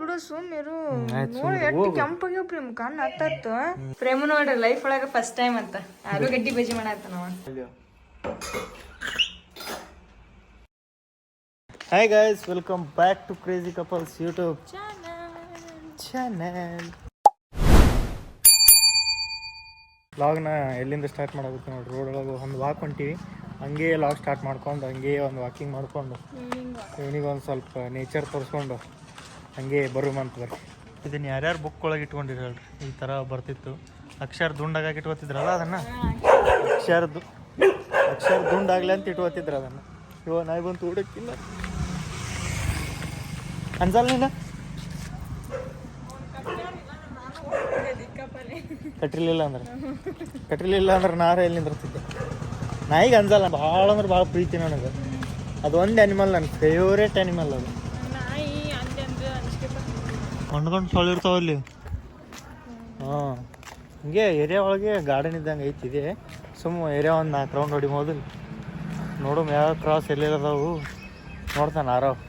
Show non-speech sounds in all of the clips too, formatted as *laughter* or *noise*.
ಬಿಡು ಸುಮ್ಮಿರು ನೋಡಿ ಎಷ್ಟು ಕೆಂಪಾಗಿ ಪ್ರೇಮ್ ಕಣ್ಣು ಹತ್ತತ್ತು ಪ್ರೇಮ ನೋಡ್ರಿ ಲೈಫ್ ಒಳಗ ಫಸ್ಟ್ ಟೈಮ್ ಅಂತ. ಆಲೂಗಡ್ಡಿ ಬಜ್ಜಿ ಮಾಡತ್ತ ನಾವ hi guys welcome back to crazy couples YouTube channel ಲಾಗ್ನ ಎಲ್ಲಿಂದ ಸ್ಟಾರ್ಟ್ ಮಾಡಬೇಕು ನೋಡಿ ರೋಡ್ ಒಳಗೆ ಒಂದು ವಾಕ್ ಹೊಂಟಿವಿ. ಹಂಗೆ ಲಾಗ್ ಸ್ಟಾರ್ಟ್ ಮಾಡ್ಕೊಂಡು ಹಂಗೆ ಒಂದು ವಾಕಿಂಗ್ ಮಾಡ್ಕೊಂಡು ಇವನಿಗೆ ಒಂದು ಸ್ವಲ್ಪ ನೇಚರ್ ತೋರಿಸ್ಕೊಂಡು. ಹಂಗೆ ಬರುಮಂತ ಬರ್ರಿ ಇದನ್ನು ಯಾರ್ಯಾರು ಬುಕ್ ಒಳಗೆ ಇಟ್ಕೊಂಡಿರಲ್ರಿ? ಹೇಳ್ರಿ ಈ ಥರ ಬರ್ತಿತ್ತು. ಅಕ್ಷರ ದುಂಡಾಗಿ ಇಟ್ಕೋತಿದ್ರಲ್ಲ ಅದನ್ನು? ಅಕ್ಷರದ್ದು ಅಕ್ಷರ ದುಂಡಾಗ್ಲಿ ಅಂತ ಇಟ್ಕೋತಿದ್ರು ಅದನ್ನು. ಇವಾಗ ನಾಯಿ ಬಂತು ಊಟಕ್ಕಿಲ್ಲ ಅನ್ಸಲ್ಲ ನೀನು? ಕಟ್ಟಿರ್ಲಿಲ್ಲ ಅಂದ್ರೆ? ಕಟ್ಟಿರ್ಲಿಲ್ಲ ಅಂದ್ರೆ ನಾರ ಎಲ್ಲಿ ನಿಂದಿರ್ತಿದ್ದೆ? ನಾಯಿಗೆ ಅನ್ಸಲ್ಲ ಭಾಳ ಅಂದ್ರೆ ಭಾಳ ಪ್ರೀತಿ ನನಗೆ. ಅದು ಅನಿಮಲ್ ಆ್ಯನಿಮಲ್ ನನ್ನ ಫೇವ್ರೇಟ್ ಅನಿಮಲ್ ಅದು. ಕೊಂಡ್ಕೊಂಡು ಇರ್ತಾವ ಅಲ್ಲಿ. ಹಾಂ ಹಿಂಗೆ ಏರಿಯಾ ಒಳಗೆ ಗಾರ್ಡನ್ ಇದ್ದಂಗೆ ಐತಿದೆ ಸುಮ್ಮ ಏರಿಯಾ ಒಂದು ನಾಲ್ಕು ರೌಂಡ್ ಹೊಡಿಬೋದು. ನೋಡು ಯಾವ ಕ್ರಾಸ್ ಎಲ್ಲೆಲ್ಲ ಅದಾವು ನೋಡ್ತಾನೆ ಆರಾವ್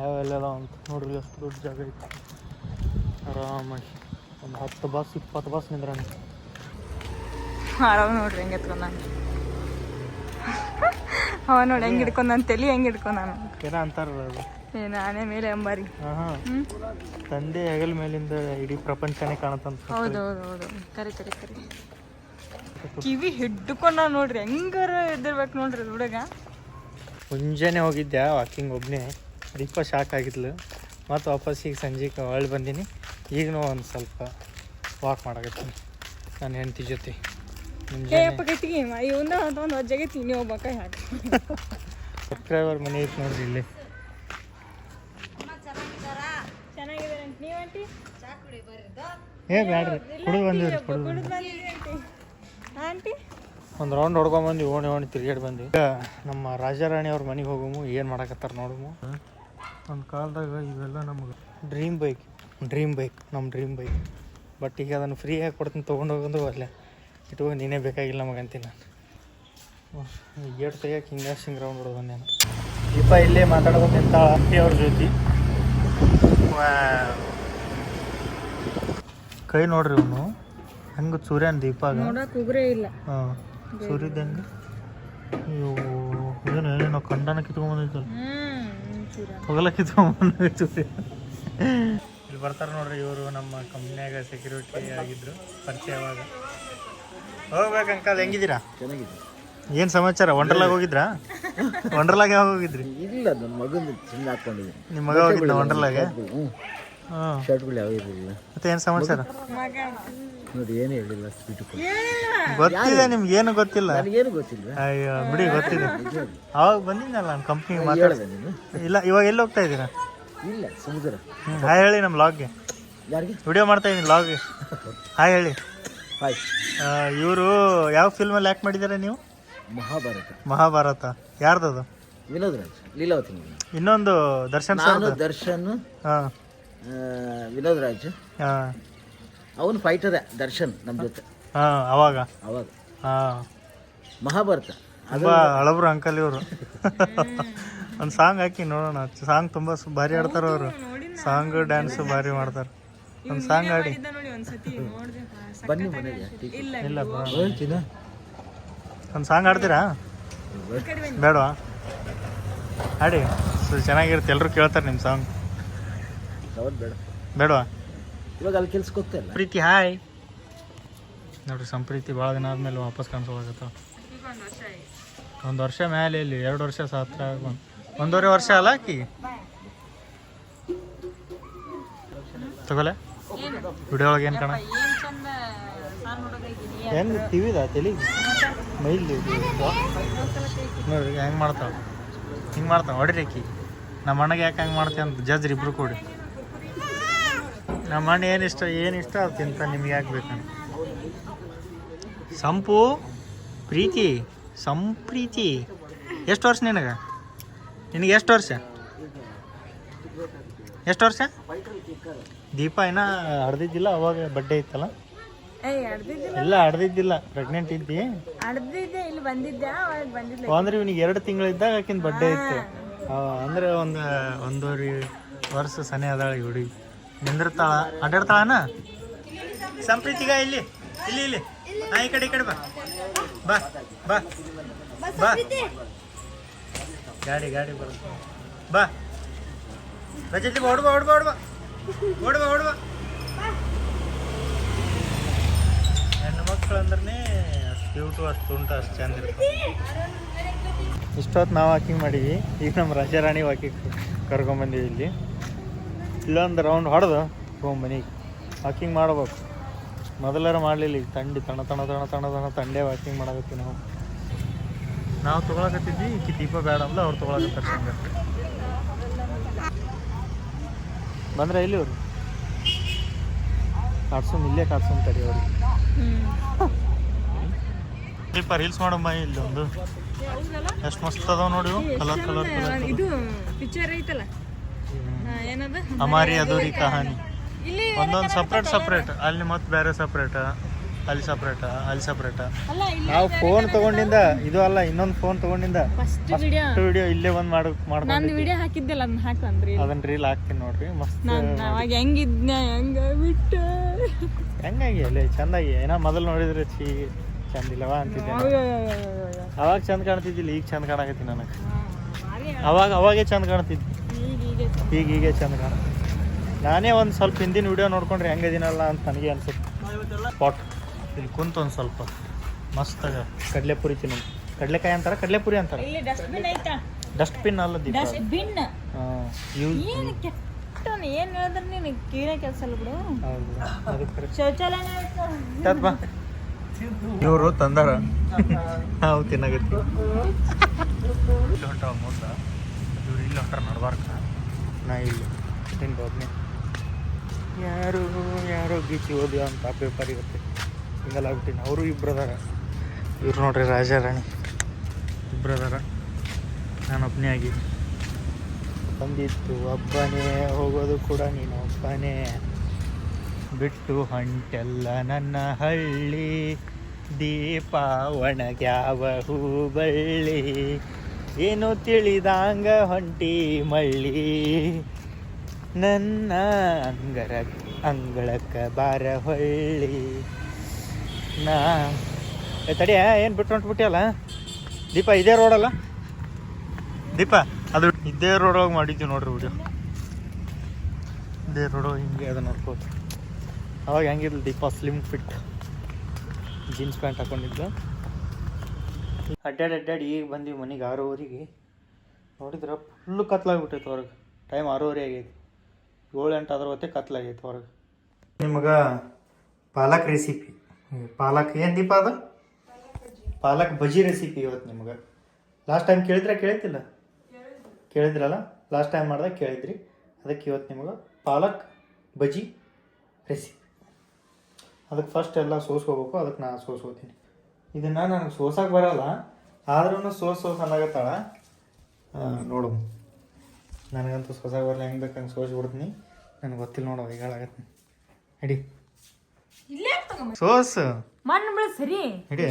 ಯಾವ ಎಲ್ಲೆಲ್ಲ ಅಂತ. ನೋಡ್ರಿ ಎಷ್ಟು ದೊಡ್ಡ ಜಾಗ ಐತಿ. ಆರಾಮಾಗಿ. ಒಂದು ಹತ್ತು ಬಸ್ ಇಪ್ಪತ್ತು ಬಸ್ ನಿಂದ್ರ ಆರಾಮ್ ನೋಡ್ರಿ ಹೆಂಗೆ ಎತ್ಕೊಂಡ ಅವ ನೋಡಿ ಹೆಂಗೆ ಹಿಡ್ಕೊಂಡ್ ನಾನು ತಲೆ ಹೆಂಗೆ ಹಿಡ್ಕೊಂಡ್ ನಾನು ಏನೋ ಅಂತಾರಲ್ಲ ಅದು. ನಾನೇ ಮೇಲೆ ಅಂಬಾರಿ. ತಂದೆ ಹಗಲ ಮೇಲಿಂದ ಇಡೀ ಪ್ರಪಂಚನೇ ಕಾಣತ್ತಂತ ಹೌದು ಹೌದು ಹೌದು. ಕರೆ ಕರೆ ಕರೆ ಕಿವಿ ಹಿಡ್ಕೊಂಡ ನೋಡ್ರಿ ಹೆಂಗಾರ ಎದ್ದಿರ್ಬೇಕು ನೋಡ್ರಿ ಹುಡುಗ. ಮುಂಜಾನೆ ಹೋಗಿದ್ದೆ ವಾಕಿಂಗ್ ಒಬ್ಬನೇ ದೀಪ ಶಾಕ್ ಆಗಿದ್ಲು. ಮತ್ತು ವಾಪಸ್ ಈಗ ಸಂಜೆಗೆ ಹೊಳ್ಳಿ ಬಂದೀನಿ. ಈಗನೂ ಒಂದು ಸ್ವಲ್ಪ ವಾಕ್ ಮಾಡಕತ್ತೀನಿ ನನ್ನ ಹೆಂಡತಿ ಜೊತೆ. ಇವನ್ನ ಒಂದು ಅಜ್ಜಾಗೈತಿ ನೀವು ಹಾಕಿ. ಸಬ್ಸ್ಕ್ರೈಬರ್ ಮನೆ ಐತೆ ನೋಡ್ರಿ ಇಲ್ಲಿ. ಏ ಬ್ಯಾಡ್ರಿ. ಕುಡಿದು ಬಂದಿವ್ರಿ ಕುಡಿದು ಬಂದ್ವಿ ಆಂಟಿ. ಒಂದು ರೌಂಡ್ ಹೊಡ್ಕೊಂಬಂದು ಓಣಿ ಓಣಿ ತಿರ್ಗಾಡಿ ಬಂದ್ವಿ. ನಮ್ಮ ರಾಜಾರಾಣಿ ಅವ್ರ ಮನೆಗೆ ಹೋಗಮು ಏನು ಮಾಡಕತ್ತಾರ ನೋಡಮು. ಒಂದು ಕಾಲದಾಗ ಇವೆಲ್ಲ ನಮಗೆ ಡ್ರೀಮ್ ಬೈಕ್ ಡ್ರೀಮ್ ಬೈಕ್ ನಮ್ಮ ಡ್ರೀಮ್ ಬೈಕ್ ಬಟ್ ಈಗ ಅದನ್ನು ಫ್ರೀಯಾಗಿ ಕೊಡ್ತೀನಿ ತೊಗೊಂಡು ಹೋಗೋದು ಅಲ್ಲೇ ಇಟ್ಕೊಂಡು ನೀನೇ ಬೇಕಾಗಿಲ್ಲ ನಮಗಂತೀನಿ ನಾನು. ಗೇಟ್ ತೆಗಿಯಕ್ಕೆ ಹಿಂಗೆ ಹಿಂಗೆ ರೌಂಡ್ ಹೊಡೋದು ನಾನು. ದೀಪ ಇಲ್ಲೇ ಮಾತಾಡೋದು ನಿಂತಾಳ ಅಪ್ಪಿ ಅವ್ರ ಜೊತೆ. ಕೈ ನೋಡ್ರಿ ಅವನು ಹೆಂಗೆ ಸೂರ್ಯನ ದೀಪಾಗ? ನೋಡಕ್ ಉಗ್ರೇ ಇಲ್ಲ. ಹಾಂ ಸೂರ್ಯದಂಗೆ ಅಯ್ಯೋ ಏನು ಏನೇನೋ ಕಂಡನ ಚೂರ ಹೊಗಲ ಕಿತ್ಕೊಂಬಂದ ಸೂರ್ಯ. ಇಲ್ಲಿ ಬರ್ತಾರೆ ನೋಡ್ರಿ ಇವರು ನಮ್ಮ ಕಂಪ್ನ್ಯಾಗ ಸೆಕ್ಯೂರಿಟಿ ಆಗಿದ್ರು ಪರಿಚಯವಾಗ. ಹೋಗ್ಬೇಕು ಅಂಕಲ್ ಹೆಂಗಿದ್ದೀರಾ? ಚೆನ್ನಾಗಿದೆ ಏನು ಸಮಾಚಾರ? ವಂಡರ್ಲಾಗ ಹೋಗಿದ್ರಾ? ವಂಡರ್ಲಾಗ ಯಾವಾಗ ಹೋಗಿದ್ರಿ? ಇಲ್ಲ ನನ್ನ ಮಗನ ಚಿನ್ನ ಹಾಕೊಂಡಿದ್ದೀನಿ. ನಿಮ್ಮ ಮಗ ಹೋಗಿದ್ದ ವಂಡರ್ಲಾಗೆ ಶರ್ಟ್ಗಳು ಯಾವ ಇರಲಿಲ್ಲ? ಮತ್ತೆ ಏನು ಸಮಾಚಾರ? ನೋಡಿ ಏನು ಹೇಳಿಲ್ಲ ಸ್ವೀಟ್ ಗೊತ್ತಿದೆ ನಿಮ್ಗೆ ಏನು ಗೊತ್ತಿಲ್ಲ. ನನಗೇನು ಗೊತ್ತಿಲ್ಲ. ಅಯ್ಯೋ ಬಿಡಿ ಗೊತ್ತಿದೆ. ಅವಾಗ ಬಂದಿದ್ನಲ್ಲ ನಾನು ಕಂಪ್ನಿಗೆ ಮಾತಾಡಿದೆ ನೀನು? ಇಲ್ಲ ಇವಾಗ ಎಲ್ಲಿ ಹೋಗ್ತಾ ಇದ್ದೀರಾ? ಇಲ್ಲ ಸಮುದ್ರ. ಹಾಯ್ ಹೇಳಿ ನಮ್ಮ ಲಾಗ್ಗೆ ಯಾರಿಗೆ? ವಿಡಿಯೋ ಮಾಡ್ತಾ ಇದ್ದೀನಿ ಲಾಗ್ಗೆ ಹಾಯ್ ಹೇಳಿ. ಹಾಯ್. ಇವರು ಯಾವ ಫಿಲ್ಮಲ್ಲಿ ಆ್ಯಕ್ಟ್ ಮಾಡಿದ್ದಾರೆ ನೀವು? ಮಹಾಭಾರತ. ಮಹಾಭಾರತ. ಯಾರ್ದದು? ವಿನೋದ್ ರಾಜ್ ಲೀಲಾವತಿ ಇನ್ನೊಂದು ದರ್ಶನ್ ಸರ್ ದರ್ಶನ್. ಹಾಂ. ವಿನೋದ್ ರಾಜ್. ಹಾಂ. ಅವನು ಫೈಟರ್ ದರ್ಶನ್ ನಮ್ಮ ಜೊತೆ. ಹಾಂ ಅವಾಗ? ಅವಾಗ. ಹಾಂ. ಮಹಾಭಾರತ. ತುಂಬ ಹಳಬ್ರು ಅಂಕಲ್ ಇವರು. ಒಂದು ಸಾಂಗ್ ಹಾಕಿ ನೋಡೋಣ. ಸಾಂಗ್ ತುಂಬ ಸು- ಭಾರಿ ಆಡ್ತಾರ ಅವರು. ಸಾಂಗ್ ಡ್ಯಾನ್ಸ್ ಭಾರಿ ಮಾಡ್ತಾರೆ. ಒಂದು ಸಾಂಗ್ ಆಡಿ ಬನ್ನಿ ಮನೆಗೆ ಇಲ್ಲ ಒಂದು ಸಾಂಗ್ ಆಡ್ತೀರಾ ಬೇಡವಾ? ಆಡಿ ಸೊ ಚೆನ್ನಾಗಿರುತ್ತೆ. ಎಲ್ಲರೂ ಕೇಳ್ತಾರೆ ನಿಮ್ಮ ಸಾಂಗ್ ಬೇಡ. ಬೇಡವಾ? ಇವಾಗ ಅಲ್ಲಿ ಕೆಲ್ಸಕ್ಕೆ ಹೋಗ್ತಾ ಪ್ರೀತಿ ಹಾಯ್. ನೋಡ್ರಿ ಸಂಪ್ರೀತಿ ಭಾಳ ದಿನ ಆದ್ಮೇಲೆ ವಾಪಸ್ ಕಾಣಿಸೋದಾಗತ್ತ ಈಗ ಒಂದ್ ವರ್ಷ ಮೇಲೆ ಇಲ್ಲಿ ಎರಡು ವರ್ಷ ಸಾತ್ರ ಒಂದು ಒಂದೂವರೆ ವರ್ಷ ಅಲ್ಲ ಆಕಿ? ತಗೊಲೆ ವಿಡಿಯೋ ಒಳಗೆ ಏನು ಕಾಣ? ಹೆಂಗೆ ಟಿವಿದ ತಲೆ? ಮೈಲ್ ನೋಡ್ರಿ ಹೆಂಗೆ ಮಾಡ್ತಾವ ಹಿಂಗೆ ಮಾಡ್ತಾವ ಹೊಡಿರಿ ಆಕಿ. ನಮ್ಮ ಅಣ್ಣಗೆ ಯಾಕೆ ಹಂಗೆ ಮಾಡ್ತೀವಿ ಅಂತ ಜಜ್ರಿ ಇಬ್ರು ಕೂಡಿ. ನಮ್ಮ ಅಣ್ಣ ಏನು ಇಷ್ಟ ಏನು ಇಷ್ಟ ಅದು ತಿಂತ ನಿಮ್ಗೆ ಯಾಕೆ ಬೇಕಂತ. ಸಂಪು ಪ್ರೀತಿ ಸಂಪ್ರೀತಿ. ಎಷ್ಟು ವರ್ಷ ನಿನಗೆ? ನಿನಗೆ ಎಷ್ಟು ವರ್ಷ? ಎಷ್ಟು ವರ್ಷ? ದೀಪ ಏನ ಹಡ್ದಿದ್ದಿಲ್ಲ ಅವಾಗ ಬಡ್ಡೆ ಇತ್ತಲ್ಲ? ಇಲ್ಲ ಹಡ್ದಿದ್ದಿಲ್ಲ. ಪ್ರೆಗ್ನೆಂಟ್ ಇದ್ದಿ. ಅಂದ್ರೆ ಇವನಿಗೆ ಎರಡು ತಿಂಗಳಿದ್ದಾಗ ಆಕಿನ ಬಡ್ಡೆ ಇತ್ತು. ಅಂದ್ರೆ ಒಂದು ಒಂದೂವರೆ ವರ್ಷ ಸನಿ ಅದಾಳ ಹುಡುಗಿ. ನಿಂದಿರ್ತಾಳ. ಅಡ್ಡಾಡ್ತಾಳನ? ಸಂಪ್ರೀತಿಗ ಇಲ್ಲಿ ಇಲ್ಲಿ ಇಲ್ಲಿ. ಹಾ ಈ ಕಡೆ ಈ ಕಡೆ ಬಾ. ಬಾ ಬಾ. ಬಾ ಗಾಡಿ ಗಾಡಿ ಬರ. ಬಾ. ರಜತಿ ಓಡ್ಬಾ ಓಡ್ಬಾ ಓಡ್ಬಾ. ಓಡ್ಬಾ ಓಡ್ಬಾ. ಹೆಣ್ಣು ಮಕ್ಕಳು ಅಂದ್ರೆ ಅಷ್ಟು ಕ್ಯೂಟು ಅಷ್ಟು ಉಂಟು ಅಷ್ಟು ಚಂದ ಇಷ್ಟೊತ್ತು ನಾವು ವಾಕಿಂಗ್ ಮಾಡೀವಿ ಈಗ ನಮ್ಮ ರಾಜಾರಾಣಿ ವಾಕಿಂಗ್ ಕರ್ಕೊಂಬಂದೀವಿ ಇಲ್ಲಿ. ಇಲ್ಲೊಂದು ರೌಂಡ್ ಹೊಡೆದು. ಮನೆಗೆ. ವಾಕಿಂಗ್ ಮಾಡ್ಬೇಕು. ಮೊದಲಾರ ಮಾಡಲಿಲ್ಲ. ಈಗ ತಂಡಿ ತಣ ತಣ ತಣ ತಣ ತಣ ತಂಡೇ ವಾಕಿಂಗ್ ಮಾಡಕತ್ತೀವಿ ನಾವು. ನಾವು ತೊಗೊಳಕತ್ತಿದ್ವಿ. ಈಕಿ ದೀಪ ಬೇಡ ಅಂದ್ರೆ ಅವ್ರು ತೊಗೊಳಕತ್ತಾರ ಬಂದ್ರೆ ಇಲ್ಲಿ ಅವರು ಕಾಡ್ಸೋಮ್ ಇಲ್ಲೇ ಕಾಡ್ಸೋಮ್ ತಡಿ ಅವ್ರಿಗೆ. ಸ್ವಲ್ಪ ರೀಲ್ಸ್ ಮಾಡಮ್ಮ ಇಲ್ಲಿ ಒಂದು. ಎಷ್ಟು ಮಸ್ತ್ ಅದಾವ ನೋಡಿ. ಕಲರ್ ಕಲರ್ ಇದು. ಪಿಕ್ಚರ್ ಐತಲ್ಲ? ಏನದ? ಅಮಾರಿ ಅಧೂರಿ ಕಹಾನಿ. ಇಲ್ಲಿ ಒಂದೊಂದು ಸಪ್ರೇಟ್ ಸಪ್ರೇಟ್ ಅಲ್ಲಿ ಮತ್ತೆ ಬೇರೆ ಸಪ್ರೇಟ್ ಅಲ್ಲಿ ಸಪ್ರೇಟ್ ಅಲ್ಲಿ ಸಪ್ರೇಟ್ ನಾವು ಫೋನ್ ತಗೊಂಡಿಂದ ಇದು ಅಲ್ಲ ಇನ್ನೊಂದು ಫೋನ್ ತಗೊಂಡಿಂದ. ಫಸ್ಟ್ ವಿಡಿಯೋ ಇಲ್ಲೇ ಒಂದು ಮಾಡ್ ಮಾಡ್ತೀನಿ ವಿಡಿಯೋ ಹಾಕಿದ್ದೆಲ್ಲ ಅದನ್ನ ಹಾಕಂದ್ರಿ ಅದನ್ನ ರೀಲ್ ಹಾಕ್ತೀನಿ ನೋಡ್ರಿ ಮಸ್ತ್ ನಾನು ಅವಾಗ ಹೆಂಗಿದ್ನ ಹೆಂಗ ಬಿಟ್ಟ. ಹೆಂಗಾಗಿ ಅಲ್ಲಿ ಚಂದಾಗಿ ಏನೋ ಮೊದಲು ನೋಡಿದ್ರೆ ಚೀ ಚಂದಿಲ್ಲವಾ ಅಂತಿದ್ದೆ. ಅವಾಗ ಚಂದ ಕಾಣ್ತಿದ್ದಿಲ್ಲ ಈಗ ಚಂದ ಕಾಣಕತ್ತೀನಿ ನನಗೆ ಅವಾಗ ಅವಾಗೇ ಚಂದ ಕಾಣ್ತಿದ್ದೆ ಈಗ ಹೀಗೆ ಚಂದ ಕಾಣ ನಾನೇ ಒಂದು ಸ್ವಲ್ಪ ಹಿಂದಿನ ವಿಡಿಯೋ ನೋಡ್ಕೊಂಡ್ರೆ ಹೆಂಗದಿನಲ್ಲ ಅಂತ ನನಗೆ ಅನ್ಸುತ್ತೆ. ಸ್ಪಾಟ್ ಇಲ್ಲಿ ಕುಂತ ಒಂದು ಸ್ವಲ್ಪ. ಮಸ್ತಾಗ ಕಡಲೆಪುರಿ ತಿನ್ನೋ ಕಡಲೆಕಾಯಿ ಅಂತಾರ? ಕಡಲೆಪುರಿ ಅಂತಾರ? ಇಲ್ಲಿ ಡಸ್ಟ್ಬಿನ್ ಅಲ್ಲ ಡಸ್ಟ್ಬಿನ್ ಏನು ಕೆಟ್ಟವನು? ಏನು ಹೇಳಿದ್ರೆ ನೀನು? ಕೆಲಸ ಅಲ್ಲ ಬಿಡು. ಬಾ. ಇವರು ತಂದಾರ. ನಾವು ತಿನ್ನಾಗತ್ತಿ *laughs* ಇಲ್ಲಿ ಹೊಂಟಾವ ಮುಂದ ಇವ್ರು ಇಲ್ಲಿ ಹೊಂಟಾರ ನಡ್ಬಾರ್ಕ ನಾ ಇಲ್ಲಿ ತಿಂದು ಒಬ್ಬನೇ ಯಾರು, ಯಾರೋ ಗೀಚಿ ಓದಿ ಅಂತ ಪೇಪರ್ ಇರುತ್ತೆ ಹಿಂಗೆಲ್ಲ ಆಗ್ಬಿಟ್ಟಿನಿ ಅವರು ಇಬ್ರು ಅದಾರ. ಇವ್ರು ನೋಡ್ರಿ ರಾಜಾರಾಣಿ. ಇಬ್ರು ಅದಾರ. ನಾನು ಒಬ್ಬನೇ ಆಗಿ ಬಂದಿತ್ತು ಒಬ್ಬನೇ, ಹೋಗೋದು ಕೂಡ ನೀನು ಒಬ್ಬನೇ. ಬಿಟ್ಟು ಹೊಂಟೆಲ್ಲ ನನ್ನ ಹಳ್ಳಿ ದೀಪ ಒಣಗ್ಯಾವ ಹೂ ಬಳ್ಳಿ ಏನು ತಿಳಿದಾಂಗ ಹೊಂಟಿ ಮಳ್ಳಿ? ನನ್ನ ಅಂಗರ ಅಂಗಳಕ್ಕ ಬಾರ ಹೊಳ್ಳಿ. ನಾ ತಡಿಯ ಏನು ಬಿಟ್ಟು ಹೊಂಟ್ಬಿಟ್ಟಿಯಲ್ಲ ದೀಪ, ಇದೇ ರೋಡಲ್ಲ ದೀಪ, ಅದು ಇದೇ ರೋಡೊಳಗೆ ಮಾಡಿದ್ವಿ ನೋಡ್ರಿ ವಿಡಿಯೋ ಇದೇ ರೋಡೊಳಗೆ ಹಿಂಗೆ ಅದು ನೋಡ್ಬೋದು ಅವಾಗ ಹೆಂಗಿರ್ಲಿ Deepa slim fit jeans pant ಹಾಕೊಂಡಿದ್ದು. ಅಡ್ಡಾಡಿ ಅಡ್ಡಾಡಿ ಈಗ ಬಂದೀವಿ ಮನೆಗೆ ಆರೂವರೆಗೆ. ನೋಡಿದ್ರೆ ಫುಲ್ಲು ಕತ್ಲಾಗ್ಬಿಟ್ಟೈತೆ ಹೊರಗೆ. ಟೈಮ್ ಆರೂವರೆ ಆಗೈತೆ. ಏಳು ಎಂಟು ಅದ್ರ ಹೊತ್ತೆ ಕತ್ಲಾಗೈತೆ ಹೊರಗೆ. ನಿಮಗೆ ಪಾಲಕ್ ರೆಸಿಪಿ ಪಾಲಕ್ ಏನು ದೀಪ ಅದು? ಪಾಲಕ್ ಬಜಿ ರೆಸಿಪಿ ಇವತ್ತು ನಿಮಗೆ. ಲಾಸ್ಟ್ ಟೈಮ್ ಕೇಳಿದ್ರೆ ಕೇಳ್ತಿಲ್ಲ ಕೇಳಿದ್ರಲ್ಲ? ಲಾಸ್ಟ್ ಟೈಮ್ ಮಾಡಿದಾಗ ಕೇಳಿದ್ರಿ. ಅದಕ್ಕೆ ಇವತ್ತು ನಿಮಗೆ ಪಾಲಕ್ ಬಜಿ ರೆಸಿಪಿ ಅದಕ್ಕೆ ಫಸ್ಟ್ ಎಲ್ಲ ಸೋಸ್ಕೋಬೇಕು. ಅದಕ್ಕೆ ನಾನು ಸೋಸ್ಕೋತೀನಿ. ಇದನ್ನು ನನಗೆ ಸೋಸಕ್ಕೆ ಬರಲ್ಲ ಆದ್ರೂ ಸೋಸ್ ಸೋಸ್ ಅನ್ನಾಗತ್ತಾಳ ನೋಡು. ನನಗಂತೂ ಸೋಸಕ್ಕೆ ಬರಲ್ಲ ಹೆಂಗೆ ಬೇಕು ಹಂಗೆ ಸೋಸಿ ಬಿಡ್ತೀನಿ. ನನಗೆ ಗೊತ್ತಿಲ್ಲ ನೋಡು ಈಗ ಹಾಳಾಗತ್ತೀನಿ ಹಿಡಿ ಸೋಸ್. ಮಣ್ಣು ಬಿಡ ಸರಿ. ಹಿಡಿ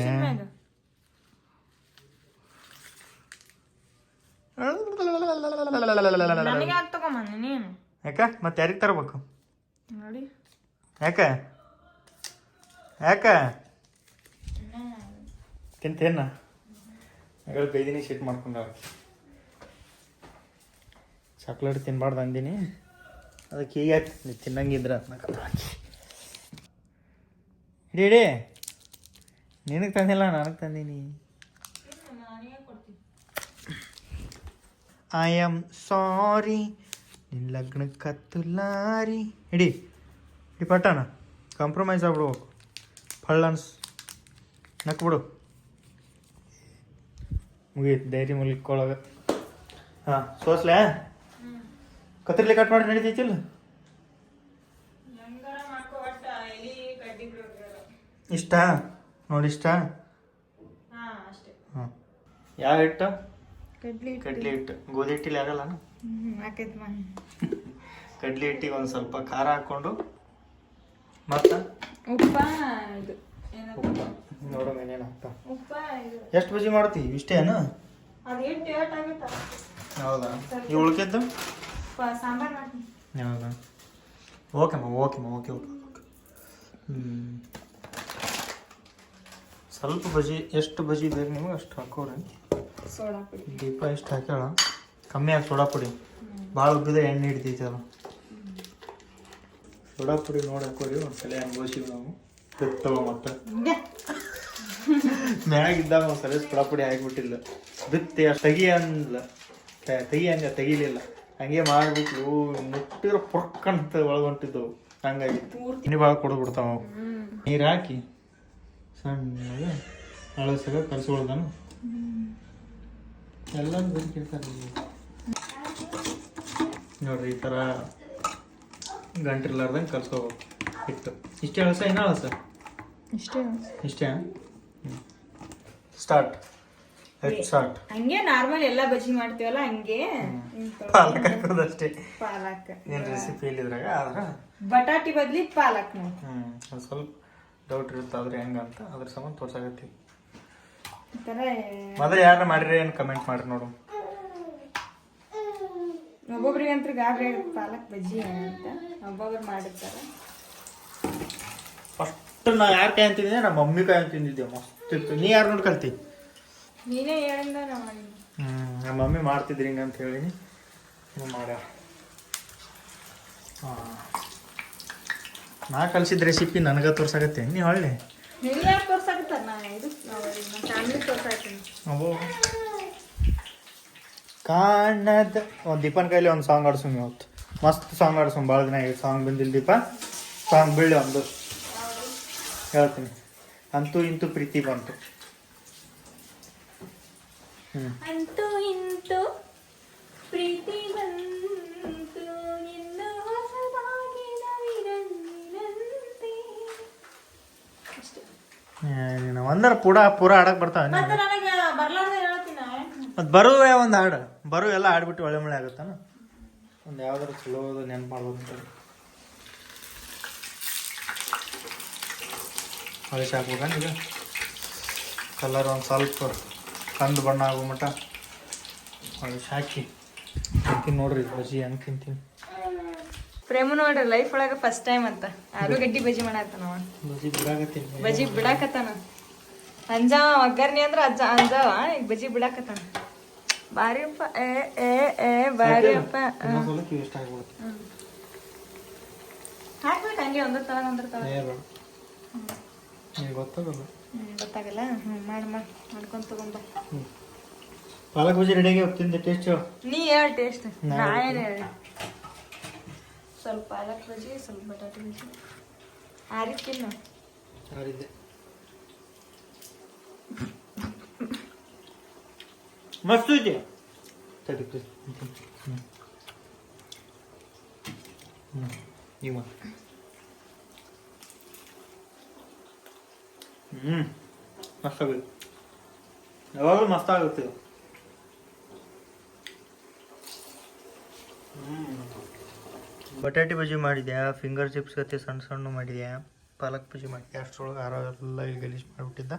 ಯಾಕೆ ಮತ್ತೆ ಯಾರಿಗೆ ತರಬೇಕು? ಯಾಕ? ಯಾಕ? ತಿಂತೇನ? ಮಗಳು ಬೈದಿನಿ ಶೀಟ್ ಮಾಡ್ಕೊಂಡಾವ ಚಾಕ್ಲೇಟ್ ತಿನ್ಬಾರ್ದು ಅಂದಿನಿ. ಅದಕ್ಕೆ ಈಗ ನೀ ತಿನ್ನಂಗಿದ್ರ ಹಿಡಿ ನಿನಗೆ ತಂದಿಲ್ಲ, ನನಗೆ ತಂದೀನಿ. ಐ ಆಮ್ ಸಾರಿ ನಿನ್ನ ಲಗ್ನ ಕತ್ತುಲಾರಿ. ಹಿಡಿ ಹಿಡಿ ಪಟ್ಟಣ. ಕಾಂಪ್ರಮೈಸ್ ಆಗ್ಬಿಡ್ಬೇಕು. ಫಳ್ಳನ್ಸ್. ನಕ್ಬಿಡು. ಮುಗೀತು ಡೈರಿ ಮುಲ್ಕೊಳಗ ಹಾಂ ಸೋಸ್ಲೆ? ಕತ್ರಿಲಿ ಕಟ್ ಮಾಡಿ ನಡೀತೈತಿಲ್ಲ ಇಷ್ಟ? ನೋಡಿ ಇಷ್ಟ? ಹಾಂ ಯಾವ ಹಿಟ್ಟು? ಕಡ್ಲಿ ಕಡ್ಲಿ ಹಿಟ್ಟು. ಗೋಧಿ ಹಿಟ್ಟಿಲಿ ಆಗಲ್ಲ ಕಡ್ಲಿ ಹಿಟ್ಟಿಗೆ ಒಂದು ಸ್ವಲ್ಪ ಖಾರ ಹಾಕ್ಕೊಂಡು ಮತ್ತು? ಉಪ್ಪ ಇದು. ಏನದು? ಉಪ್ಪು ನೋಡೋ ಏನೇನು ಆಗ್ತಾ ಎಷ್ಟು ಬಜಿ ಮಾಡ್ತೀವಿ ಇಷ್ಟೇನು? ಅದು ಎಷ್ಟು ಏಟ್ ಆಗೈತ ಹೌದಾ? ಓಕೆ ಉಳ್ಕಿದ್ದು? ಯಾವಾಗ ಓಕೆಮ್ಮ ಓಕೆಮ್ಮ ಓಕೆ ಓಕೆ ಓಕೆ ಹ್ಞೂ ಸ್ವಲ್ಪ ಬಜಿ ಎಷ್ಟು ಬಜಿ ಬೇಕು ನಿಮಗೆ ಅಷ್ಟು ಹಾಕೋರಿ. ಸೋಡಾ ಪುಡಿ. ದೀಪ ಎಷ್ಟು ಹಾಕ್ಯಾಳ? ಕಮ್ಮಿ ಆಗಿ ಸೋಡಾ ಪುಡಿ. ಭಾಳ ಉಬ್ಬಿದ್ರೆ ಎಣ್ಣೆ ಹಿಡಿತೈತೆ ಅದು. ಸೋಡಾ ಪುಡಿ ನೋಡಿ ಹಾಕೋರಿ ಒಂದ್ಸಲ ಅನುಭವಿಸಿವಿ ನಾವು ಮತ್ತೆ. ಮ್ಯಾಗಿದ್ದಾಗ ಒಂದು ಸರ್ವಿಸ್ ಪ್ರಾಪರ್ಟಿ ಆಗಿಬಿಟ್ಟಿಲ್ಲ ಬಿತ್ತಿ ಅಷ್ಟು ತೆಗಿ ಅಂದ್ಲ. ತೆಗಿ ಹಂಗ ತೆಗಿಲಿಲ್ಲ. ಹಂಗೆ ಮಾಡ್ಬಿಟ್ಲು ಮುಟ್ಟಿರ ಪೊಕ್ಕಂತ ಒಳಗೊಂಟಿದ್ದವು. ಹಂಗಾಗಿ. ಇನ್ನು ಭಾಳ ಕೊಡ್ಬಿಡ್ತಾವ ಅವು. ನೀರು ಹಾಕಿ ಸಣ್ಣಗೆ ಅಳಸಾಗ ಕರ್ಸ್ಕೊಳ್ದಾನು ಎಲ್ಲ ಕೇಳ್ತಾರೆ ನೋಡ್ರಿ ಈ ಥರ ಗಂಟಿರ್ಲಾರ್ದಂಗೆ ಕಲ್ಸ್ಕೋಬೇಕು ಇತ್ತು ಇಷ್ಟೇ ಅಳಸ ಏನೋ ಅಳಸ? ಇಷ್ಟೇ ಇಷ್ಟೇ? ಸ್ಟಾರ್ಟ್ ಹೆಡ್ ಸ್ಟಾರ್ಟ್ ಹಂಗೆ ನಾರ್ಮಲ್ ಎಲ್ಲ ಬಜ್ಜಿ ಮಾಡ್ತೀವಲ್ಲ ಹಂಗೆ? ಪಾಲಕ್ ಹಾಕೋದಷ್ಟೇ ಪಾಲಕ್. ಏನು ರೆಸಿಪಿ ಇಲ್ಲಿದ್ರಾಗ ಆದ್ರೆ? ಬಟಾಟಿ ಬದ್ಲಿ ಪಾಲಕ್ ನಾವು ಹ್ಞೂ ಅದು ಸ್ವಲ್ಪ ಡೌಟ್ ಇರುತ್ತೆ ಆದ್ರೆ ಹೆಂಗಂತ ಅದ್ರ ಸಂಬಂಧ ಥರ ಮೊದಲು ಯಾರನ್ನ ಮಾಡಿರಿ ಏನು ಕಮೆಂಟ್ ಮಾಡ್ರಿ ನೋಡು. ಒಬ್ಬೊಬ್ರಿಗಂತೂ ಗಾಬರಿ ಆಗುತ್ತೆ ಪಾಲಕ್ ಬಜ್ಜಿ ಅಂತ. ಒಬ್ಬೊಬ್ರು ಮಾಡಿರ್ತಾರೆ. ಫಸ್ಟ್ ನಾ ಯಾರು ಕಾಯಿ ತಿಂದಿದ್ದೆ ನಮ್ಮ ಮಮ್ಮಿ ಕಾಯಿ ತಿಂದಿದ್ದೆ ಮಸ್ತ್. ಇತ್ತು ನೀ ಯಾರು ನೋಡಿ ಕಲ್ತಿ? ನೀನೇ ಹೇಳಿಂದ ಹ್ಞೂ ನಮ್ಮ ಮಮ್ಮಿ ಮಾಡ್ತಿದ್ರಿ ಹಿಂಗೆ ಅಂತ ಹೇಳಿನಿ. ಮಾಡ. ಹಾಂ. ನಾ ಕಲ್ಸಿದ ರೆಸಿಪಿ ನನಗೆ ತೋರ್ಸಾಕತ್ತೆ? ನೀ ಹೊಳ್ಳಿ ಅವು ಕಾಣದ ಒಂದು ದೀಪನ್ ಕೈಲಿ ಒಂದು ಸಾಂಗ್ ಆಡ್ಸೋಣ ಇವತ್ತು ಮಸ್ತ್ ಸಾಂಗ್ ಆಡ್ಸೋಮ್ ಭಾಳ ದಿನ ಸಾಂಗ್ ಬಂದಿಲ್ಲ ದೀಪ. ಸಾಂಗ್ ಬೀಳಿ ಒಂದು. ಹೇಳ್ತೀನಿ. ಅಂತೂ ಇಂತೂ ಪ್ರೀತಿ ಬಂತು. ಅಂತೂ ಇಂತೂ ಪ್ರೀತಿ ಬಂತು. ಇನ್ನು ಹೊಸದಾಗಿ ನವಿರಂತೆ ಒಂದರ ಪೂಡ ಪೂರ ಆಡಕ್ ಬರ್ತಾವ ಮತ್ತೆ ನನಗೆ ಬರ್ಲಾರ್ದೆ ಹೇಳ್ತೀನಿ ಮತ್ತು ಬರುವೆ ಒಂದು ಹಾಡು. ಬರು ಎಲ್ಲ ಆಡ್ಬಿಟ್ಟು ಒಳ್ಳೆ ಮಳೆ ಆಗುತ್ತಾನ? ಒಂದು ಯಾವ್ದಾರು ಚಲೋ ನೆನ್ಪು ಮಾಡ್ಬೋದು ಅಂತ ಹೊಳಿಸಿ ಹಾಕ್ಬೇಕಂದ್ರೆ ಈಗ ಕಲರ್ ಒಂದು ಸ್ವಲ್ಪ ಕಂದು ಬಣ್ಣ ಆಗೋ ಮಟ್ಟ ಹೊಳಿಸಿ ಹಾಕಿ ತಿಂತೀನಿ ನೋಡ್ರಿ ಬಜ್ಜಿ ಹೆಂಗೆ ತಿಂತೀನಿ. ಪ್ರೇಮ ನೋಡ್ರಿ ಲೈಫ್ ಒಳಗೆ ಫಸ್ಟ್ ಟೈಮ್ ಅಂತ. ಆಲೂಗಡ್ಡಿ ಬಜ್ಜಿ ಮಾಡಾಕತ್ತಾನ ಅವ ಬಜ್ಜಿ ಬಿಡಾಕತ್ತೀನಿ. ಬಜ್ಜಿ ಬಿಡಾಕತ್ತಾನ. ಅಂಜಾವ ಒಗ್ಗರ್ನಿ ಅಂದ್ರೆ ಅಜ್ಜ ಅಂಜಾವ ಈಗ ಬಜ್ಜಿ ಬಿಡಾಕತ್ತಾನ. ಬಾರಿ ಅಪ್ಪ ಏ ಏ ಏ ಬಾರಿ ಅಪ್ಪ ಇನ್ನೊಂದ್ ಸ್ವಲ್ಪ ಹಾಕ್ಬೇಕು ಹಂಗೆ ಒಂದ್ರ ತಳ ಒಂದ್ರ ತಳ ಗೊತ್ತಾಗಲ್ಲ? ಗೊತ್ತಾಗಲ್ಲ? ಹ್ಞೂ ಮಾಡಿ ಮಾಡಿ. ಮಾಡ್ಕೊಂಡು ತಗೊಂಬ ಪಾಲಕ್ ಬಜ್ಜಿ ರೆಡಿಯಾಗಿ ಹೋಗ್ತಿದ್ದೆ ಟೇಸ್ಟ್ ನೀ ಹೇಳ ಟೇಸ್ಟ್ ನಾ ಏನು ಹೇಳಿ? ಸ್ವಲ್ಪ ಪಾಲಕ್ ಬಜ್ಜಿ ಸ್ವಲ್ಪ ಬಟಾಟೆ ಬಜ್ಜಿ ಆರಿಕ್ಕಿಲ್ಲ ಆರಿದ್ದೆ. ಮಸ್ತ್ ಇದೆ. ತಡಿ ಹ್ಞೂ ಹ್ಞೂ ಹ್ಞೂ ಮಸ್ತ್ ಆಗುತ್ತೆ ಯಾವಾಗಲೂ ಇದು. ಬಟಾಟೆ ಬಜ್ಜಿ ಮಾಡಿದ್ಯಾ? ಫಿಂಗರ್ ಚಿಪ್ಸ್ ಗತಿ ಸಣ್ಣ ಸಣ್ಣ ಮಾಡಿದ್ಯಾ? ಪಾಲಕ್ ಬಜ್ಜಿ ಮಾಡಿದ್ಯಾ? ಅಷ್ಟರೊಳಗೆ ಆರೋ ಎಲ್ಲ ಇಲ್ಲಿ ಗಲೀಜು ಮಾಡಿಬಿಟ್ಟಿದ್ದ.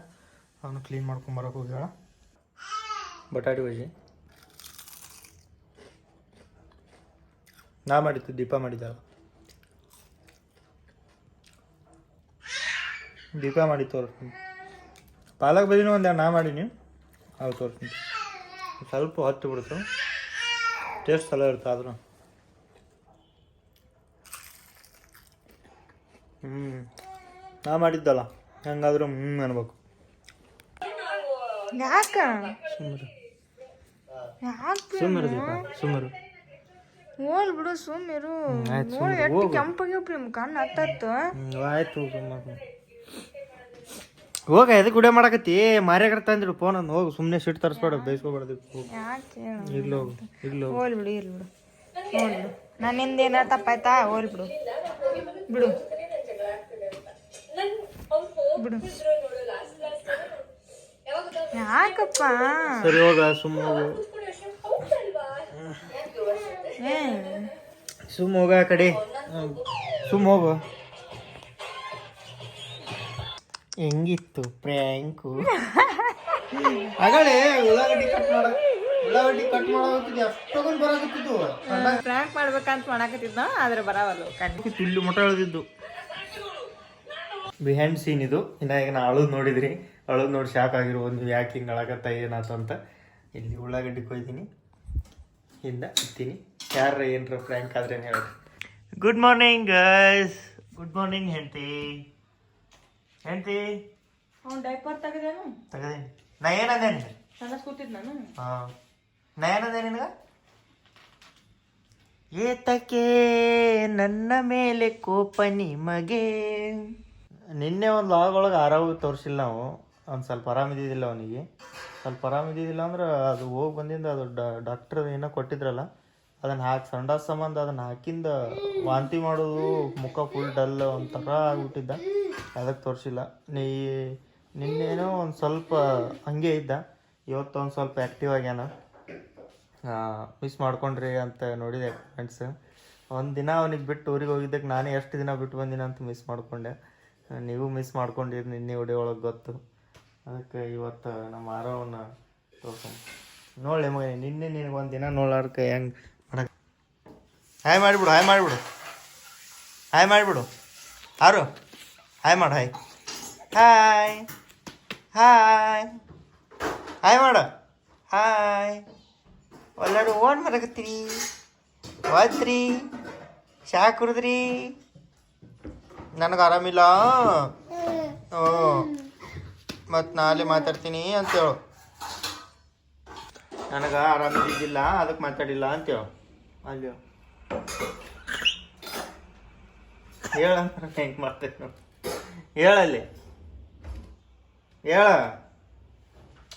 ಅವನು ಕ್ಲೀನ್ ಮಾಡ್ಕೊಂಬರಕ್ಕೆ ಹೋಗ್ಯಾಳ. ಬಟಾಟೆ ಬಜ್ಜಿ. ನಾ ಮಾಡಿದ್ದು ದೀಪ ಮಾಡಿದ್ದಾಳ ದೀಪ ಮಾಡಿ ತೋರಿಸ್ತೀನಿ. ಪಾಲಕ್ ಬಜ್ಜಿನೂ ಒಂದು ನಾ ಮಾಡೀನಿ. ಅದು ತೋರಿಸ್ತೀನಿ. ಸ್ವಲ್ಪ ಹತ್ತು ಬಿಡ್ತು. ಟೇಸ್ಟ್ ಚಲೋ ಇರುತ್ತೆ ಆದರೂ. ಹ್ಞೂ ನಾ ಮಾಡಿದ್ದಲ್ಲ. ಹೆಂಗಾದ್ರೂ ಹ್ಞೂ ಅನ್ಬೇಕು. ಯಾಕ? ಸುಮ್ಮರು ಯಾಕೆ? ಸುಮ್ಮರು ದೀಪ. ಸುಮ್ಮರು ಹೋಲ್ ಬಿಡು ಸುಮ್ಮಿರು ನೋಡಿ ಎಷ್ಟು ಹೋಗು. ಕಣ್ಣು ಹತ್ತತ್ತು. ಆಯ್ತು ಸುಮ್ಮರು ಹೋಗ ಎದಕ್ಕೆ ಗುಡೆ ಮಾಡಕತ್ತಿ? ಮಾರ್ಯಾಗರ ತಂದಿಡು ಫೋನ್ ಅಂದ್ ಹೋಗು ಸುಮ್ಮನೆ ಸಿಟ್ಟು ತರಿಸ್ಬೇಡ ಬೇಯಿಸ್ಕೋಬಾರ್ದು ಇರ್ಲಿ ಹೋಗು ಇರ್ಲಿ ಹೋಗು. ಹೋಲ್ ಬಿಡು ಇರ್ಲಿ ಬಿಡು. ಹೋಲ್ ಬಿಡು. ನನ್ನಿಂದ ಏನಾರ ತಪ್ಪಾಯ್ತಾ? ಹೋಗ್ಲಿ ಬಿಡು. ಬಿಡು. ಬಿಡು. ಯಾಕಪ್ಪ? ಸರಿ ಹೋಗ ಸುಮ್ಮ ಸುಮ್ಮ ಹೋಗ ಆ ಕಡೆ. ಸುಮ್ಮ ಹೋಗು. ಹೆಂಗಿತ್ತು? ಪ್ರ್ಯಾಂಕು. *laughs* ಆಗಲೇ ಉಳ್ಳಾಗಡ್ಡಿ ಕಟ್ ಮಾಡ ಉಳ್ಳಾಗಡ್ಡಿ ಕಟ್ ಮಾಡೋತ್ತಿದ್ದೆ ಅಷ್ಟೊಂದು ಬರಾಕತ್ತಿದ್ದು ಪ್ರ್ಯಾಂಕ್ ಮಾಡ್ಬೇಕಂತ ಮಾಡಾಕತ್ತಿದ್ದ ಆದ್ರೆ ಬರಾವಲ್ಲ ಕಣ್ಣು ತುಲ್ಲು ಮಟ ಅಳದಿದ್ದು. ಬಿಹೈಂಡ್ ಸೀನ್ ಇದು. ಇನ್ನ ಈಗ ನಾ ಅಳದ್ ನೋಡಿದ್ರಿ. ಅಳದ್ ನೋಡಿ ಶಾಕ್ ಆಗಿರ್ಬೋದು. ನೀವು ಯಾಕೆ ಹಿಂಗೆ ಅಳಕತ್ತ ಏನಾಯ್ತು ಅಂತ. ಇಲ್ಲಿ ಉಳ್ಳಾಗಡ್ಡಿ ಕೊಯ್ದಿನಿ. ಹಿಂದ ಇತ್ತೀನಿ ಯಾರ ಏನ್ರ ಪ್ರ್ಯಾಂಕ್ ಆದ್ರೆ ಹೇಳಿ ಗುಡ್ ಮಾರ್ನಿಂಗ್ ಗುಡ್ ಮಾರ್ನಿಂಗ್ ಹೆಂಡತಿ. ಹೆಂಡತಿ? ಅವ್ನು ಡೈಪರ್ ತೆಗೆದೇನು? ತಗದೇನಿ? ನಾ ಏನಂದೆ ನಿನಗೆ ಸಣ್ಣ ಕೂತಿದ್ ನಾನು ಹಾಂ. ನಾ ಏನಂದೆ ನಿನಗ? ಏತಕ್ಕೆ ನನ್ನ ಮೇಲೆ ಕೋಪ ನಿಮಗೆ? ನಿನ್ನೆ ಒಂದು ಲಾಗ್ ಒಳಗೆ ಆರಾಮ ತೋರಿಸಿಲ್ಲ ನಾವು. ಅವ್ನು ಸ್ವಲ್ಪ ಆರಾಮಿದ್ದಿದ್ದಿಲ್ಲ ಅವನಿಗೆ. ಸ್ವಲ್ಪ ಆರಾಮಿದ್ದಿದ್ದಿಲ್ಲ ಅಂದ್ರೆ ಅದು ಹೋಗಿ ಬಂದಿಂದ ಅದು ಡಾಕ್ಟರ್ ಏನೋ ಕೊಟ್ಟಿದ್ರಲ್ಲ ಅದನ್ನು ಹಾಕಿ ಸಂಡಾಸ್ ಸಂಬಂಧ ಅದನ್ನು ಹಾಕಿಂದ ವಾಂತಿ ಮಾಡೋದು ಮುಖ ಫುಲ್ ಡಲ್ ಒಂಥರ ಆಗ್ಬಿಟ್ಟಿದ್ದ. ಅದಕ್ಕೆ ತೋರಿಸಿಲ್ಲ. ನೀ ನಿನ್ನೇನೋ ಒಂದು ಸ್ವಲ್ಪ ಹಂಗೆ ಇದ್ದ. ಇವತ್ತು ಒಂದು ಸ್ವಲ್ಪ ಆ್ಯಕ್ಟಿವ್ ಆಗ್ಯಾನ. ಮಿಸ್ ಮಾಡ್ಕೊಂಡ್ರಿ ಅಂತ ನೋಡಿದೆ ಫ್ರೆಂಡ್ಸ್ ಒಂದು ದಿನ ಅವನಿಗೆ ಬಿಟ್ಟು ಊರಿಗೆ ಹೋಗಿದ್ದಕ್ಕೆ ನಾನೇ ಎಷ್ಟು ದಿನ ಬಿಟ್ಟು ಬಂದಿನ ಅಂತ ಮಿಸ್ ಮಾಡಿಕೊಂಡೆ. ನೀವು ಮಿಸ್ ಮಾಡ್ಕೊಂಡಿರಿ ನಿನ್ನೆ ವಿಡಿಯೋ ಒಳಗೆ ಗೊತ್ತು. ಅದಕ್ಕೆ ಇವತ್ತು ನಮ್ಮ ಆರೋವನ್ನು ತೋರ್ಸೋಣ. ನೋಡಿ ಮಗ ನಿನ್ನೆ ನಿನಗೆ ಒಂದು ದಿನ ನೋಡ್ಲಾರ್ಕ ಹೆಂಗೆ ಮಾಡಕ್ಕೆ ಹಾಯ್ ಮಾಡಿಬಿಡು ಹಾಯ್ ಮಾಡಿಬಿಡು. ಹಾಯ್ ಮಾಡಿಬಿಡು. ಆರು. ಹಾಯ್ ಮಾಡು ಹಾಯ್ ಹಾಯ್ ಹಾಯ್ ಹಾಯ್ ಮಾಡು ಹಾಯ್ ಒಲ್ಲಾಡು ಓಡ್ ಮರಗತ್ತೀರಿ ಓದ್ರಿ ಚಹಾ ಕುಡಿದ್ರಿ. ನನಗೆ ಆರಾಮಿಲ್ಲ. ಓ ಮತ್ತು ನಾಳೆ ಮಾತಾಡ್ತೀನಿ ಅಂತೇಳು. ನನಗೆ ಆರಾಮಿದ್ದಿಲ್ಲ ಅದಕ್ಕೆ ಮಾತಾಡಿಲ್ಲ ಅಂತೇಳು. ಅಲ್ಲಿ ಹೇಳ ಹೆಂಗೆ ಮಾಡ್ತೈತೆ ನೋಡಿ ಹೇಳಲ್ಲಿ. ಹೇಳ.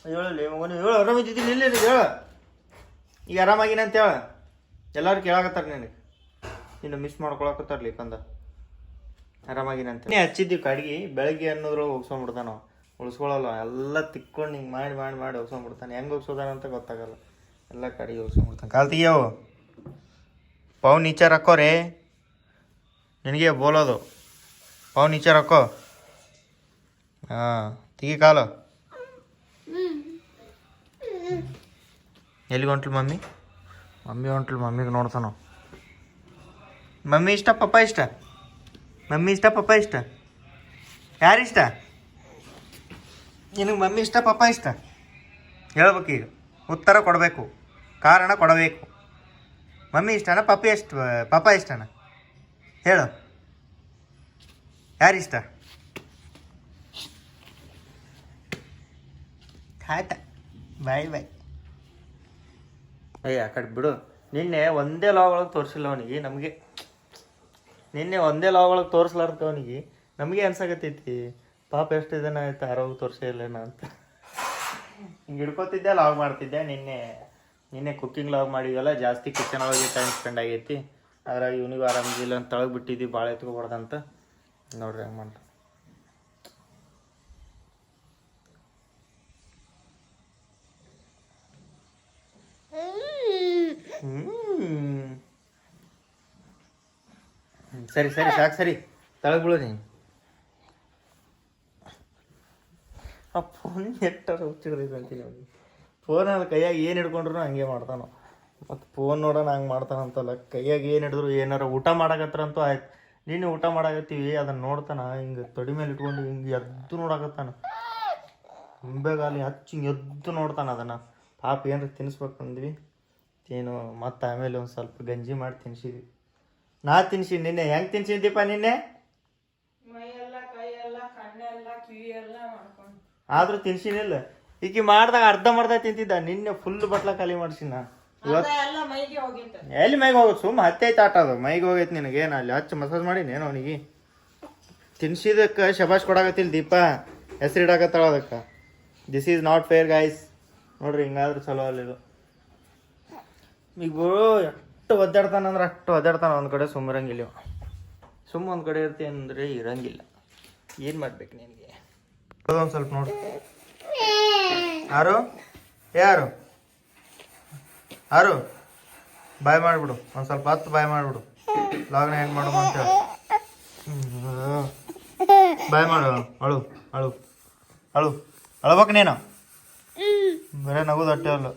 ಹೇಳಲ್ಲಿ, ಮಗನು, ಹೇಳು ಆರಾಮಿದ್ದಿದ್ದಿಲ್ಲ ಇಲ್ಲ ಹೇಳ. ಈಗ ಆರಾಮಾಗಿನ ಅಂತ ಹೇಳ. ಎಲ್ಲರೂ ಕೇಳಾಕತ್ತಾರ ನಿನಗೆ. ಇನ್ನು ಮಿಸ್ ಮಾಡ್ಕೊಳಕತ್ತಾರಲಿ ಕಂದ ಆರಾಮಾಗಿನ ಅಂತ. ನೀ ಹಚ್ಚಿದ್ದೀವಿ ಕಡ್ಗಿ, ಬೆಳಗ್ಗೆ ಅನ್ನೋದ್ರೊಳಗೆ ಹೋಗ್ಸ್ಕೊಂಡ್ಬಿಡ್ತಾನ. ನಾವು ಉಳಿಸ್ಕೊಳ್ಳಲ್ಲ ಎಲ್ಲ ತಿಕ್ಕೊಂಡು ಹಿಂಗೆ ಮಾಡಿ ಮಾಡಿ ಮಾಡಿ ಒಗ್ಸ್ಕೊಂಡ್ಬಿಡ್ತಾನೆ ಹೆಂಗೆ ಹೋಗ್ಸೋದಾನ ಅಂತ ಗೊತ್ತಾಗಲ್ಲ. ಎಲ್ಲ ಕಡೆಗೆ ಹೋಗ್ಸ್ಕೊಂಡ್ಬಿಡ್ತಾನೆ ಕಾಲ್ ತೆಗಿಯವು ಪಾವ್ ನೀಚೆ ರಕ್ಕೋ ರೇ? ನಿನಗೆ ಬೋಲೋದು. ಪಾವ್ ನೀಚೆ ರಕ್ಕೋ? ಹಾಂ, ತೆಗಿ ಕಾಲು. ಎಲ್ಲಿಗೆ ಹೊಂಟ್ಲು ಮಮ್ಮಿ? ಮಮ್ಮಿ ಹೊಂಟ್ಲು, ಮಮ್ಮಿಗೆ ನೋಡ್ತಾನ ಮಮ್ಮಿ ಇಷ್ಟ, ಪಪ್ಪ ಇಷ್ಟ? ಮಮ್ಮಿ ಇಷ್ಟ, ಪಪ್ಪ ಇಷ್ಟ? ಯಾರಿಷ್ಟ ನಿನಗೆ ಮಮ್ಮಿ ಇಷ್ಟ, ಪಪ್ಪ ಇಷ್ಟ? ಹೇಳ್ಬೇಕು ಈಗ. ಉತ್ತರ ಕೊಡಬೇಕು. ಕಾರಣ ಕೊಡಬೇಕು. ಮಮ್ಮಿ ಇಷ್ಟನ, ಪಪ್ಪಿ ಎಷ್ಟು, ಪಪ್ಪ ಇಷ್ಟನ? ಹೇಳು. ಯಾರಿಷ್ಟ ಆಯ್ತಾ? ಬಾಯ್ ಬಾಯ್. ಅಯ್ಯ ಆ ಕಡೆ ಬಿಡು. ನಿನ್ನೆ ಒಂದೇ ಲಾಗ್ ಒಳಗೆ ತೋರಿಸಿಲ್ಲ ಅವನಿಗೆ, ನಮಗೆ. ನಿನ್ನೆ ಒಂದೇ ಲಾಗ್ ಒಳಗೆ ತೋರಿಸ್ಲಾರ್ದ ಅವನಿಗೆ, ನಮಗೆ ಅನ್ಸಾಕತ್ತೈತಿ, ಪಾಪ ಎಷ್ಟು ದಿನ ಆಯ್ತು ಆರೋಗ್ಯ ತೋರಿಸೇ ಅಂತ. ಹಿಂಗೆ ಹಿಡ್ಕೊತಿದ್ದೆ ಲಾಗ್ ಮಾಡ್ತಿದ್ದೆ. ನಿನ್ನೆ ನಿನ್ನೆ ಕುಕ್ಕಿಂಗ್ ಲಾಗ್ ಮಾಡಿದ್ವಲ್ಲ, ಜಾಸ್ತಿ ಕಿಚನ್ ಒಳಗೆ ಟೈಮ್ ಸ್ಪೆಂಡ್ ಆಗೈತಿ. ಅದ್ರಾಗ ಇವನಿಗೂ ಆರಾಮಿಲ್ಲ ಅಂತ ತಳಗೆ ಬಿಟ್ಟಿದ್ವಿ ಭಾಳ ಎತ್ಕೊಬಾರ್ದಂತ. ನೋಡ್ರಿ ಹಂಗೆ ಮಾಡ್ರಿ ಸರಿ ಸರಿ, ಸಾಕು, ಸರಿ. ತಳಗ್ ಬೀಳೋರಿ ಆ ಫೋನ್ ಎಟ್ಟಾರ ಹುಚ್ಚಿಡ್ದೈತೆ ಅಂತೀನಿ ಅವ್ನಿಗೆ. ಫೋನ್ ಅದು ಕೈಯಾಗ ಏನು ಹಿಡ್ಕೊಂಡ್ರು ಹಂಗೆ ಮಾಡ್ತಾನೋ. ಮತ್ತು ಫೋನ್ ನೋಡೋಣ ಹಂಗೆ ಮಾಡ್ತಾನಂತಲ್ಲ ಕೈಯಾಗ ಏನು ಹಿಡಿದ್ರು ಏನಾರ ಊಟ ಮಾಡಕತ್ರಂತೂ ಆಯ್ತು. ನೀನು ಊಟ ಮಾಡಕತ್ತೀವಿ ಅದನ್ನ ನೋಡ್ತಾನ, ಹಿಂಗೆ ತೊಡಿ ಮೇಲೆ ಇಟ್ಕೊಂಡು ಹಿಂಗೆ ಎದ್ದು ನೋಡಕತ್ತಾನ. ಅಂಬೆಗಾಲಿ ಹಚ್ಚಿ ಹಿಂಗೆ ಎದ್ದು ನೋಡ್ತಾನ ಅದನ್ನು. ಪಾಪ ಏನಾರ ತಿನ್ನಿಸ್ಬೇಕು ಅಂದ್ವಿ. ಏನು ಮತ್ತು ಆಮೇಲೆ ಒಂದು ಸ್ವಲ್ಪ ಗಂಜಿ ಮಾಡಿ ತಿನ್ಸಿದ್ವಿ ನಾ ತಿನ್ಸಿ ನಿನ್ನೆ ಹೆಂಗೆ ತಿನ್ಸಿದ್ದೀಪ ನಿನ್ನೆ? ಆದರೂ ತಿನ್ಸಿನಿಲ್ಲ. ಈಕಿ ಮಾಡ್ದಾಗ ಅರ್ಧ ಮರ್ಧ ತಿಂತಿದ್ದ. ನಿನ್ನೆ ಫುಲ್ ಬಟ್ಲ ಖಾಲಿ ಮಾಡ್ಸಿನ. ಇವತ್ತು ಎಲ್ಲ ಮೈಗೆ ಹೋಗಿತ್ತು. ಸುಮ್ಮ ಹತ್ತೈತೆ ಆಟ ಅದು. ಮೈಗೆ ಹೋಗೈತೆ ನಿನಗೆ. ಏನು ಅಲ್ಲಿ ಹಚ್ಚಿ ಮಸಾಜ್ ಮಾಡೀನಿ. ಏನು ಅವನಿಗೆ. ತಿನ್ಸಿದಕ್ಕೆ ಶಬಾಷ್ ಕೊಡಾಕತ್ತಿಲ್ಲ ದೀಪ ಹೆಸರಿಡಾಕತ್ತಾಳ ಅದಕ್ಕೆ. This is not fair guys ನೋಡ್ರಿ, ಹಿಂಗಾದ್ರೂ ಚಲೋ ಅಲ್ಲಿ ಇದು. ಈಗ ಎಷ್ಟು ಒದ್ದಾಡ್ತಾನ ಅಂದ್ರೆ ಅಷ್ಟು ಒದ್ದಾಡ್ತಾನೆ ಒಂದು ಕಡೆ ಸುಮ್ಮರಂಗಿಲ್ಲ. ಸುಮ್ಮ ಒಂದು ಕಡೆ ಇರ್ತೀವಿ ಅಂದರೆ ಇರಂಗಿಲ್ಲ. ಏನು ಮಾಡ್ಬೇಕು ನಿನಗೆ? ಒಂದು ಸ್ವಲ್ಪ ನೋಡು. ಯಾರು ಯಾರು ಯಾರು ಬಾಯ್ ಮಾಡಿಬಿಡು. ಒಂದು ಸ್ವಲ್ಪ ಹತ್ತು ಬಾಯ್ ಮಾಡಿಬಿಡು. ಲಾಗ್ನ ಹೆಂಗೆ ಮಾಡು ಅಂತ ಬಾಯ್ ಮಾಡು, ಅಳು ಅಳು ಅಳು. ಅಳ್ಬೇಕು ನೀನು. ಬರೇ ನಗು ಅಲ್ಲ.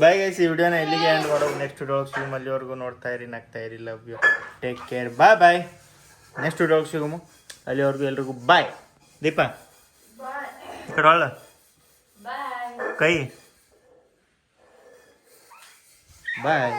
ಬಾಯ್ ಗೈಸ್ ಈ ವಿಡಿಯೋನ ಇಲ್ಲಿಗೆ ಎಂಡ್ ಮಾಡೋ ನೆಕ್ಸ್ಟ್ ವಿಡಿಯೋ ಸಿಗುಮ್ ಅಲ್ಲಿವರೆಗೂ ನೋಡ್ತಾ ಇರಿ ನಗ್ತಾ ಇರಿ. Love you take care bye bye next video ಸಿಗುಮು ಅಲ್ಲಿವರೆಗೂ ಎಲ್ರಿಗೂ ಬಾಯ್ ದೀಪಾ. ಕಡೋಳ ಕಡೆ ಒಳ್ಳ ಕೈ ಬಾಯ್